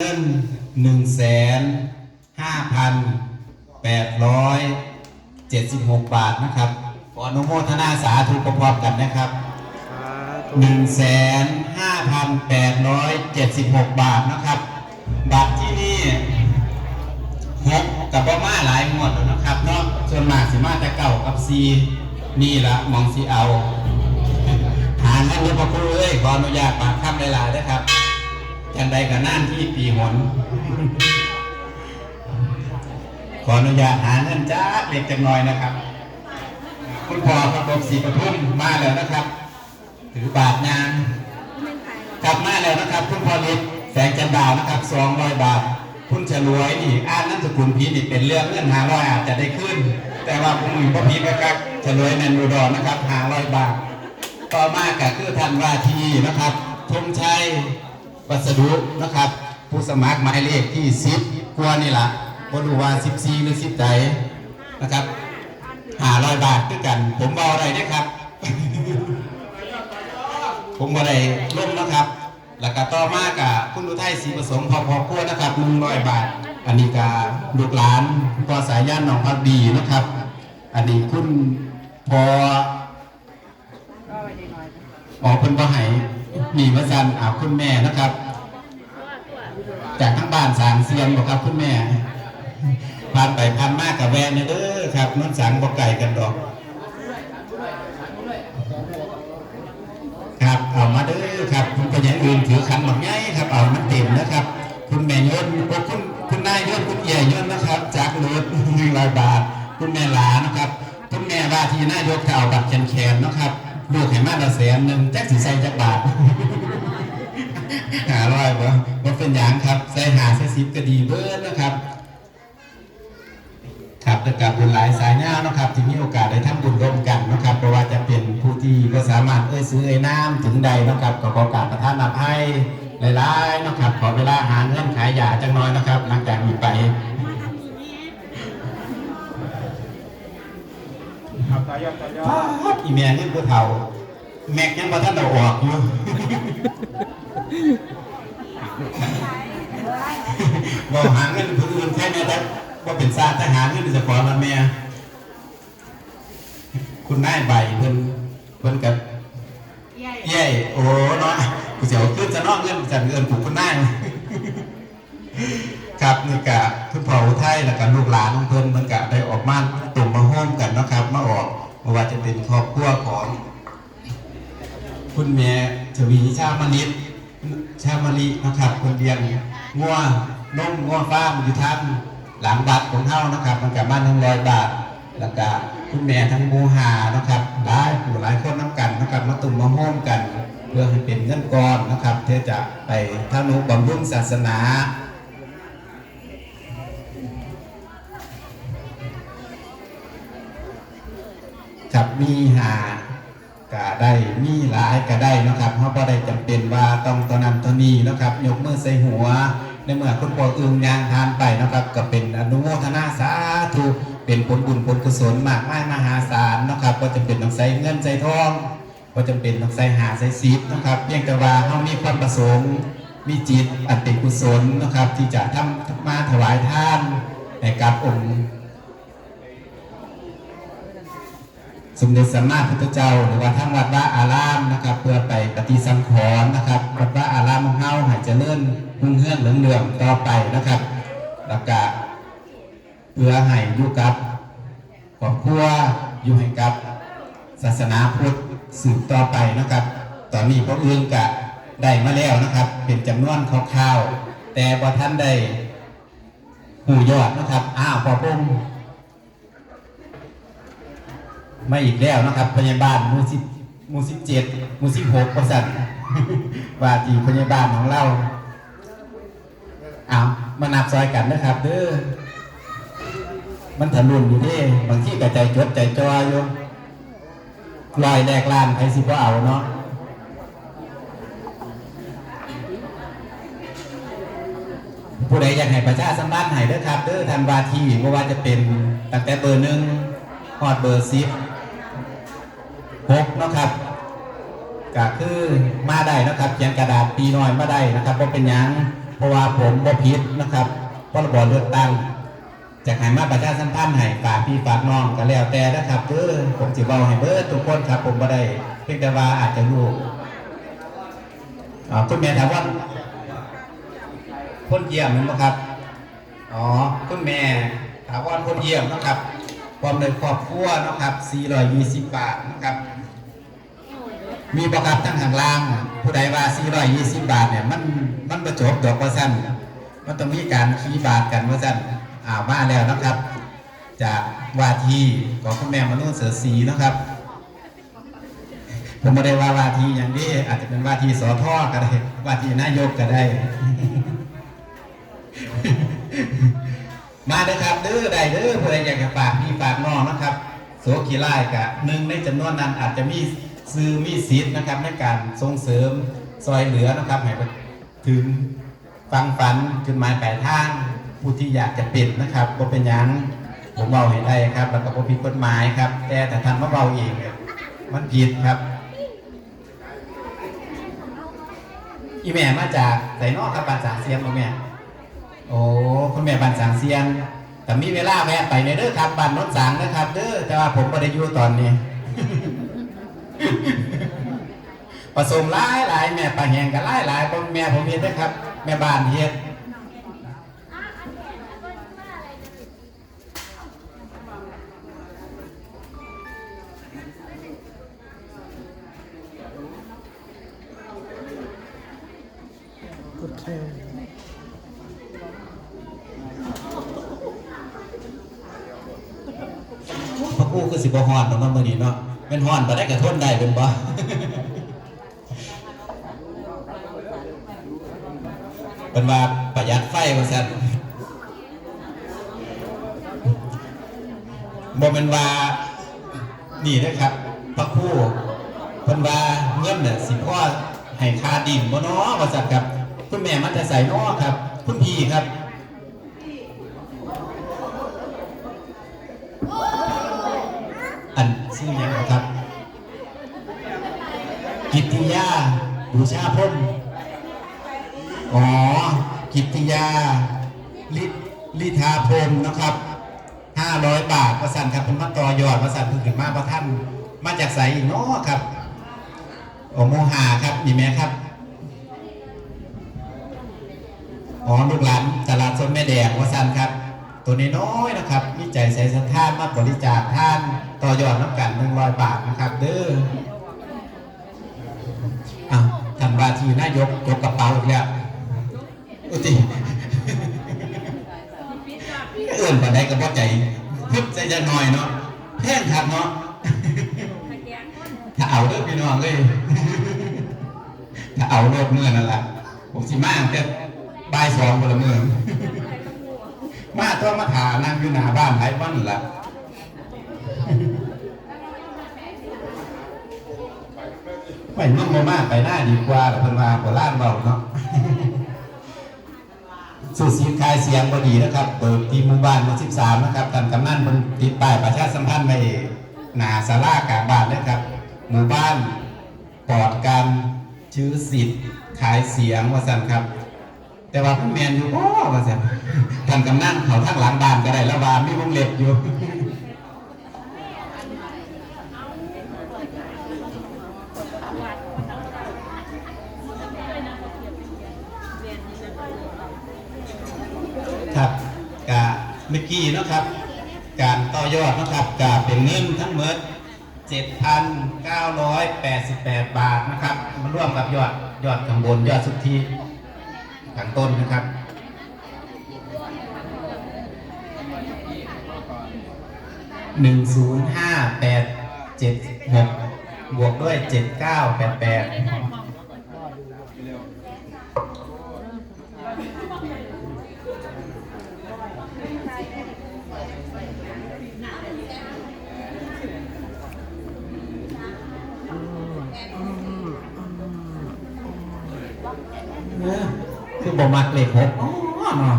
เงินหนึ่งแสนห้าพันแปดร้อยเจ็ดสิบหกบาทนะครับ ขออนุโมทนาสาธุพร้อมๆกันนะครับหนึ่งแสนห้าพันแปดร้อยเจ็ดสิบหกบาทนะครับ บัตรที่นี่หกกับบ่มาหลายหมวดแล้วนะครับเนาะส่วนมากสิมาแต่เก่ากับซีนี่ละมองสีเอาหาเงินเยอะพอครูเอ้ยขออนุญาตปากคำหลายๆนะครับ จังใดกับน่านที่ปีหนขออนุญาตหาเงินจ้าเล็กจังน้อยนะครับ คุณพ่อครับผมสีประทุมมาแล้วนะครับ ถือบาทยางกลับมาแล้วนะครับ คุณพ่อฤทธิ์แสงจันดาวนะครับสองร้อยบาท คุณฉลวยนี่อ่านนั่นสกุลพีนี่เป็นเรื่องเงินหาร้อยอาจจะได้ขึ้น แต่ว่าผมอยู่พ่อพีกกักฉลวยแมนรูดอนนะครับหาร้อยบาท ต่อมาก็คือทันว่าทีนะครับธงชัย วัสดุนะครับ ผู้สมัครหมายเลขที่สิบกว่านี่ละบรู้ว่าสิบสี่หรือสิบใจนะครับหาร้อยบาทด้วยกัน ผมบออะไรนะครับ ผมบออะไรร่มนะครับ แล้วก็ต่อมากับคุณอุทัยศรีประสงค์พอพอครัวนะครับหนึ่งร้อยบาท อันนี้กาลูกหลานพอสายย่านหนองพักดีนะครับ อันนี้คุณพออ๋อเพิ่นบ่ให้ มีมาซันอาคุณแม่นะครับ จากทั้งบ้านสามเสียงบอกครับคุณแม่ผ่านไปผ่านมากกับแวนเนี่ยเด้อครับนนสังบอกไก่กันดอก ครับเอามาเด้อครับคุณก็ยังอื่นถือขันหมักใหญ่ครับเอามันเต็มนะครับ คุณแม่ยนต์โอ้คุณคุณนายยนคุณใหญ่ยนนะครับ จากรถหนึ่งร้อยบาท คุณแม่หลานะครับ คุณแม่ว่าที่นายกจะเอาบัตรแขนๆนะครับ ลูกให้มาละแสนหนึ่งแจ็คสีใส่จักบาทหาร้อยบ่บ่เป็นหยังครับใส่หาใส่ซิปก็ดีเบิดนะครับ ครับและกับบุญหลายสายหน้านะครับ ที่มีโอกาสได้ทำบุญร่วมกันนะครับเพราะว่าจะเป็นผู้ที่ก็สามารถเอ้ยซื้อเอ้ยน้ำถึงใดนะครับก็ขอกาบประทานอภัยหลายๆนะครับขอเวลาหาเงินขายยาจังน้อยนะครับ หลังจากนี้ไป ครับตายอดตายอดอีเมียนี่ผู้เฒ่า แม็กยังบ่ทันเอาออกอยู่ บ่หาเงินผู้อื่นใช่ไหมครับว่าเป็นซาทหารเงินจะขอมาแม่ คุณนายใบเพิ่นเพิ่นกับเย้ยโอ้เนาะกูเสียวขึ้นจะนอกเงินจัดเงินผูกคุณนาย ครับนี่กะคุณพ่ออุทัยแล้วก็ลูกหลานของเพิ่นมันกะได้ออกมาตุ่มมาห้อมกันนะครับมาออกไม่ว่าจะเป็นครอบครัวของ คุณแม่ชวีชามนิดชามลินะครับคนเลี้ยงงัวนมงัวฟ้ามอยู่ทางหลังบัตรของเฮานะครับ มันกับบ้านหนึ่งร้อยบาทแล้วก็คุณแม่ทั้งหมูหานะครับหลายผู้หลายคนน้ำกันนะครับมาตุ่มมาห้อมกัน เพื่อให้เป็นเงินก้อนนะครับเพื่อจะไปทำนุบำรุงศาสนา กับ มีหาก็ได้มีหลายก็ได้นะครับเพราะว่าได้จำเป็นว่าต้องตอนนั้นตอนนี้นะครับ ยกมือใส่หัว ในเมื่อคุณพ่ออึงยางทานไปนะครับ ก็เป็นอนุโมทนาสาธุเป็นผลบุญผลกุศลมากมายมหาศาลนะครับก็จะเป็นต้องใส่เงินใส่ทองก็จะเป็นต้องใส่หาใส่ซีดนะครับเพียงแต่ว่าเขามีความประสงค์มีจิตอันเป็นกุศลนะครับ ที่จะทำมาถวายท่านให้กับองค์ สมเด็จสัมมาพุทธเจ้า หรือว่าทั้งวัดว่าอารามนะครับ เพื่อไปปฏิสังขรณ์นะครับวัดว่าอารามของเฮาให้เจริญรุ่งเรืองเหลืองเรืองต่อไปนะครับแล้วก็เพื่อให้อยู่กับครอบครัวอยู่ให้กับ ศาสนาพุทธสืบต่อไปนะครับ ตอนนี้พระอื่นกะได้มาแล้วนะครับ เป็นจำนวนคร่าวๆแต่พอท่านได้หูยอดนะครับ อ้าวพอพุ่ม ไม่อีกแล้วนะครับพยาบาลมูสิมูสิบเจ็ดมูสิบหกประสันว่าทีพยาบาลของเราเอามานับซอยกันนะครับเด้อมันถลุนอยู่เด้บางที่กระใจจดใจจอยอยู่ลอยแรกลานใครสิบ่เอาเนาะผู้ใดอยากให้ประชาสัมพันธ์ให้เด้อครับเด้อทันวาทีว่าว่าจะเป็นตั้งแต่เบอร์หนึ่งฮอดเบอร์สิบ หกนะครับก็คือมาได้นะครับเขียนกระดาษปีน้อยมาได้นะครับว่าเป็นยังเพราะว่าผมบ่ผิดนะครับพรบเลือกตั้งจากให้มาประชาสัมพันธ์ให้ฝากพี่ฝากน้องก็แล้วแต่นะครับเด้อผมสิเว้าให้เบิดทุกคนครับผมบ่ได้เพียงแต่ว่าอาจจะรู้คุณแม่ถามว่าคนเยี่ยมมั้ครับอ๋อคุณแม่ถามว่าคนเยี่ยมนะครับ ความในครอบครัวนะครับ420 บาทนะครับ มีประกับทั้งข้างล่าง ผู้ใดว่า 420 บาทเนี่ยมันมันประจบดอกว่าสั้นมันต้องมีการขี้บาทกันว่าสั้นอ่ามาแล้วนะครับ จากว่าทีของคุณแม่มนุษย์เสือสีนะครับผมไม่ได้ว่าว่าทีอย่างนี้อาจจะเป็นว่าทีสอท่อก็ได้ว่าทีนายกก็ได้ มาเด้อครับเด้อได้เด้อเพื่ออยากจะฝากพี่ฝากน้องนะครับ โสกีไล่กะหนึ่งในจำนวนนั้นอาจจะมีซื้อมีสิทธิ์นะครับในการส่งเสริมซอยเหลือนะครับให้ถึงฟังฝันจุดหมายปลายทางผู้ที่อยากจะเป็นนะครับบ่เป็นยังผมเบาให้ได้ครับ แล้วก็ผิดกฎหมายครับ แต่แต่ท่านมาเบาเองมันผิดครับ อีแม่มาจากไสนอกครับบ้านสาเสียงบ่แม่ โอ้คุณแม่บ้านสางเซียงแต่มีเวลาแวะไปในเด้อครับบ้านนนสางนะครับเด้อแต่ว่าผมไม่ได้อยู่ตอนนี้ผสมหลายหลายแม่ปลาแหงกับหลายหลายผมแม่ผมเฮ็ดนะครับ แม่บ้านเฮ็ด พระกูคือสิบ่ฮ้อนเนาะมื้อนี้เนาะแม่นฮ้อนบ่ได้ก็ทนได้เป็นบ่เป็นว่าประหยัดไฟว่าซั่นบ่แม่นว่านี่นะครับพระครูเพิ่นว่าเงินน่ะสิพ่อให้ค่าดินบ่เนาะว่าซั่นครับ คุณแม่มาแต่ไสเนาะครับ คุณพี่ครับ อันชื่อหยังครับ กิติยาบูชาพรหมอ๋อ กิติยาลิลิทาพรมนะครับห้าร้อยบาทประสันครับเป็นมาต่อยอดประสันเพิ่งขึ้นมาประท่านมาจากไสอีกเนาะครับโอโมหาครับมีไหมครับอ๋อลูกหลานตลาดสดแม่แดงวสันครับ ตัวนี้น้อยๆนะครับมีใจใส่สัทธานมาบริจาคท่านต่อยอดน้ำกันหนึ่งร้อยบาทนะครับเด้อ ว่าที่นายกยกกระเป๋าอีกแล้วอุติเอื่นปันใดก็พอใจพึบใจจะหน่อยเนาะแพงครับเนาะถ้าเอาเด้อพี่น้องเลยถ้าเอารถเมื่อนั่นแหละผมสิมาแต่บ่ายสองพละเมืองมาต้องมาถานั่งอยู่หน้าบ้านหลายวันละ ไปนุ่มมากไปหน้าดีกว่าเพิ่นว่าโบราณเบาเนาะสู่สีคายเสียงบดีนะครับเปิดที่หมู่บ้านหมู่13นะครับท่านกำนันเพิ่นติดป้ายประชาสัมพันธ์ไว้หน้าศาลากลางบ้านนะครับหมู่บ้านปลอดการชื่อสิทธิ์ขายเสียงว่าซั่นครับ แต่ว่าพี่แมนอยู่โอ้ว่าซั่นท่านกำนันเขาทางหลังบ้านก็ได้แล้วว่ามีวงเล็บอยู่ ครับกะ เมื่อกี้นะครับ การต่อยอดนะครับกะเป็นเงินทั้งหมด7,988 บาทนะครับ มาร่วมกับยอดยอดข้างบนยอดสุทธิข้างต้นนะครับหนึ่งศูนย์ห้าแปดเจ็ดหกบวกด้วยเจ็ดเก้าแปดแปด คือ บ่มักเลขหกอ๋อเนาะ